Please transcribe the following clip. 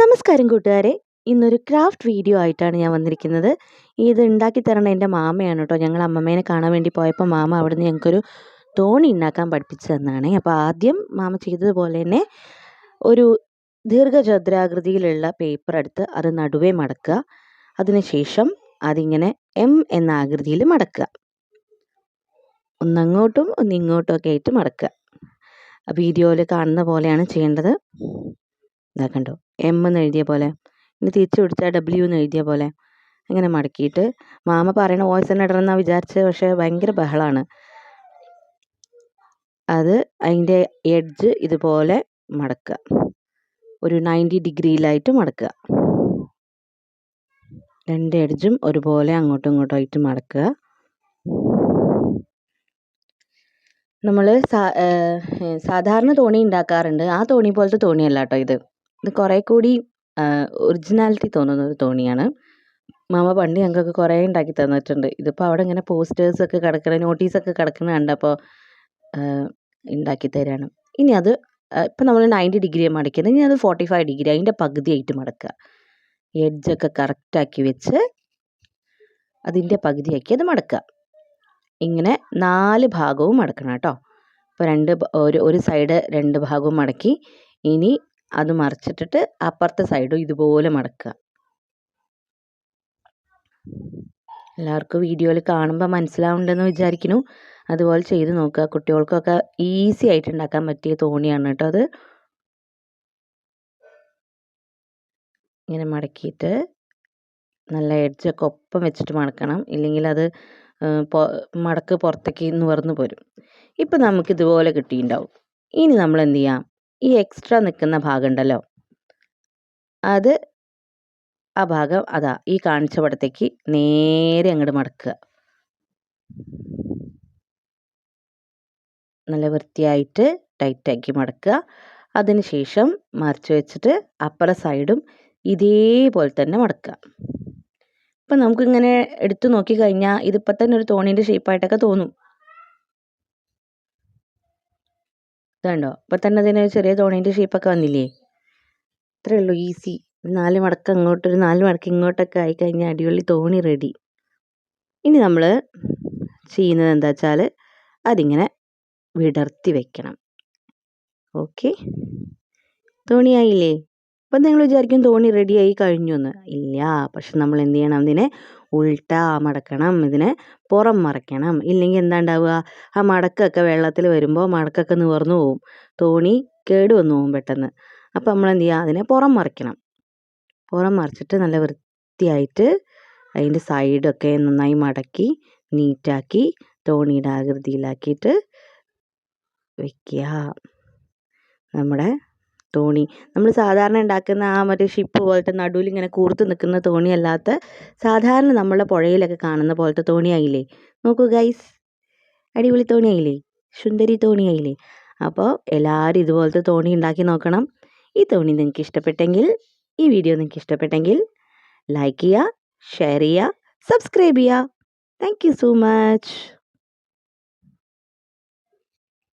നമസ്കാരം കൂട്ടുകാരെ. ഇന്നൊരു ക്രാഫ്റ്റ് വീഡിയോ ആയിട്ടാണ് ഞാൻ വന്നിരിക്കുന്നത്. ഇത് ഉണ്ടാക്കി തരണ എന്റെ മാമയാണ് കേട്ടോ. ഞങ്ങൾ അമ്മമ്മേനെ കാണാൻ വേണ്ടി പോയപ്പോൾ മാമ അവിടെ നിന്ന് ഞങ്ങൾക്കൊരു തോണി ഉണ്ടാക്കാൻ പഠിപ്പിച്ചു തന്നാണ്. അപ്പോൾ ആദ്യം മാമ ചെയ്തതുപോലെ തന്നെ ഒരു ദീർഘചതുരാകൃതിയിലുള്ള പേപ്പർ എടുത്ത് അത് നടുവേ മടക്കുക. അതിനുശേഷം അതിങ്ങനെ എം എന്ന ആകൃതിയിൽ മടക്കുക. ഒന്നങ്ങോട്ടും ഒന്നിങ്ങോട്ടും ഒക്കെ ആയിട്ട് മടക്കുക. വീഡിയോയിൽ കാണുന്ന പോലെയാണ് ചെയ്യേണ്ടത്. ഇതാ കണ്ടോ എം എന്ന് എഴുതിയ പോലെ. ഇനി തിരിച്ചു പിടിച്ചാൽ ഡബ്ല്യു എന്ന് എഴുതിയ പോലെ. അങ്ങനെ മടക്കിയിട്ട് മാമ പറയണ വോയിസ് തന്നെ ഇടണം എന്നാണ് വിചാരിച്ചത്. പക്ഷേ ഭയങ്കര ബഹളമാണ് അത് അതിന്റെ എഡ്ജ് ഇതുപോലെ മടക്കുക. ഒരു നയന്റി ഡിഗ്രിയിലായിട്ട് മടക്കുക. രണ്ട് എഡ്ജും ഒരുപോലെ അങ്ങോട്ടും ഇങ്ങോട്ടും ആയിട്ട് മടക്കുക. നമ്മൾ സാധാരണ തോണി ഉണ്ടാക്കാറുണ്ട്. ആ തോണി പോലത്തെ തോണിയല്ല കേട്ടോ ഇത്. ഇത് കുറേ കൂടി ഒറിജിനാലിറ്റി തോന്നുന്ന ഒരു തോണിയാണ്. മാമ പണ്ട് ഞങ്ങൾക്ക് കുറേ ഉണ്ടാക്കി തന്നിട്ടുണ്ട്. ഇതിപ്പോൾ അവിടെ ഇങ്ങനെ പോസ്റ്റേഴ്സൊക്കെ കിടക്കണ നോട്ടീസൊക്കെ കിടക്കണ കണ്ടപ്പോൾ ഉണ്ടാക്കി തരാണ്. ഇനി അത് ഇപ്പം നമ്മൾ നയന്റി ഡിഗ്രി മടക്കുന്നത് ഇനി അത് ഫോർട്ടി ഫൈവ് ഡിഗ്രി അതിന്റെ പകുതിയായിട്ട് മടക്കുക. എഡ്ജൊക്കെ കറക്റ്റാക്കി വെച്ച് അതിന്റെ പകുതിയാക്കി അത് മടക്കുക. ഇങ്ങനെ നാല് ഭാഗവും മടക്കണം കേട്ടോ. അപ്പോൾ രണ്ട് ഒരു ഒരു സൈഡ് രണ്ട് ഭാഗവും മടക്കി. ഇനി അത് മറിച്ചിട്ടിട്ട് അപ്പുറത്തെ സൈഡും ഇതുപോലെ മടക്കുക. എല്ലാവർക്കും വീഡിയോയിൽ കാണുമ്പോൾ മനസ്സിലാവുന്നുണ്ടെന്ന് വിചാരിക്കുന്നു. അതുപോലെ ചെയ്ത് നോക്കുക. കുട്ടികൾക്കൊക്കെ ഈസി ആയിട്ട് ഉണ്ടാക്കാൻ പറ്റിയ തോണിയാണ് കേട്ടോ അത്. ഇങ്ങനെ മടക്കിയിട്ട് നല്ല എഡ്ജൊക്കെ ഒപ്പം വെച്ചിട്ട് മടക്കണം. ഇല്ലെങ്കിൽ അത് മടക്ക് പുറത്തേക്ക് നിവർന്നു പോരും. ഇപ്പം നമുക്ക് ഇതുപോലെ കിട്ടിയിട്ടുണ്ടാവും. ഇനി നമ്മൾ എന്ത് ചെയ്യാം? ഈ എക്സ്ട്രാ നിൽക്കുന്ന ഭാഗം ഉണ്ടല്ലോ അത് ആ ഭാഗം അതാ ഈ കാണിച്ച പടത്തേക്ക് നേരെ അങ്ങോട്ട് മടക്കുക. നല്ല വൃത്തിയായിട്ട് ടൈറ്റാക്കി മടക്കുക. അതിനുശേഷം മറിച്ച് വെച്ചിട്ട് അപ്പുറ സൈഡും ഇതേപോലെ തന്നെ മടക്കുക. ഇപ്പം നമുക്കിങ്ങനെ എടുത്തു നോക്കി കഴിഞ്ഞാൽ ഇതിപ്പോൾ തന്നെ ഒരു തോണീന്റെ ഷേപ്പായിട്ടൊക്കെ തോന്നും. ഇതുണ്ടോ ഇപ്പം തന്നെ അതിന് ചെറിയ തോണീന്റെ ഷേപ്പൊക്കെ വന്നില്ലേ? ഇത്രയേ ഉള്ളൂ ഈസി നാല് മടക്ക് അങ്ങോട്ട് ഒരു നാല് മടക്ക് ഇങ്ങോട്ടൊക്കെ ആയി കഴിഞ്ഞാൽ അടിപൊളി തോണി റെഡി ഇനി നമ്മൾ ചെയ്യുന്നത് എന്താ വെച്ചാൽ അതിങ്ങനെ വിടർത്തി വെക്കണം. ഓക്കെ തോണിയായില്ലേ അപ്പം നിങ്ങൾ വിചാരിക്കും തോണി റെഡിയായി കഴിഞ്ഞു എന്ന്. ഇല്ല പക്ഷെ നമ്മൾ എന്ത് ചെയ്യണം? അതിനെ ഉൾട്ട മടക്കണം ഇതിനെ പുറം മറയ്ക്കണം. ഇല്ലെങ്കിൽ എന്താ ഉണ്ടാവുക ആ മടക്കൊക്കെ വെള്ളത്തിൽ വരുമ്പോൾ മടക്കൊക്കെ നിവർന്നു പോവും. തോണി കേട് വന്നു പോവും പെട്ടെന്ന്. അപ്പോൾ നമ്മൾ എന്ത് ചെയ്യുക? അതിനെ പുറം മറിക്കണം പുറം മറിച്ചിട്ട് നല്ല വൃത്തിയായിട്ട് അതിന്റെ സൈഡൊക്കെ നന്നായി മടക്കി നീറ്റാക്കി തോണിയുടെ ആകൃതിയിലാക്കിയിട്ട് വയ്ക്കുക നമ്മുടെ തോണി. നമ്മൾ സാധാരണ ഉണ്ടാക്കുന്ന ആ മറ്റേ ഷിപ്പ് പോലത്തെ നടുവിൽ ഇങ്ങനെ കൂർത്ത് നിൽക്കുന്ന തോണി അല്ലാത്ത സാധാരണ നമ്മളെ പുഴയിലൊക്കെ കാണുന്ന പോലത്തെ തോണിയായില്ലേ? നോക്കൂ ഗൈസ് അടിപൊളി തോണിയായില്ലേ? സുന്ദരി തോണിയായില്ലേ? അപ്പോൾ എല്ലാവരും ഇതുപോലത്തെ തോണി ഉണ്ടാക്കി നോക്കണം. ഈ തോണി നിങ്ങൾക്ക് ഇഷ്ടപ്പെട്ടെങ്കിൽ ഈ വീഡിയോ നിങ്ങൾക്ക് ഇഷ്ടപ്പെട്ടെങ്കിൽ ലൈക്ക് ചെയ്യുക ഷെയർ ചെയ്യുക സബ്സ്ക്രൈബ് ചെയ്യുക താങ്ക് യു സോ മച്ച്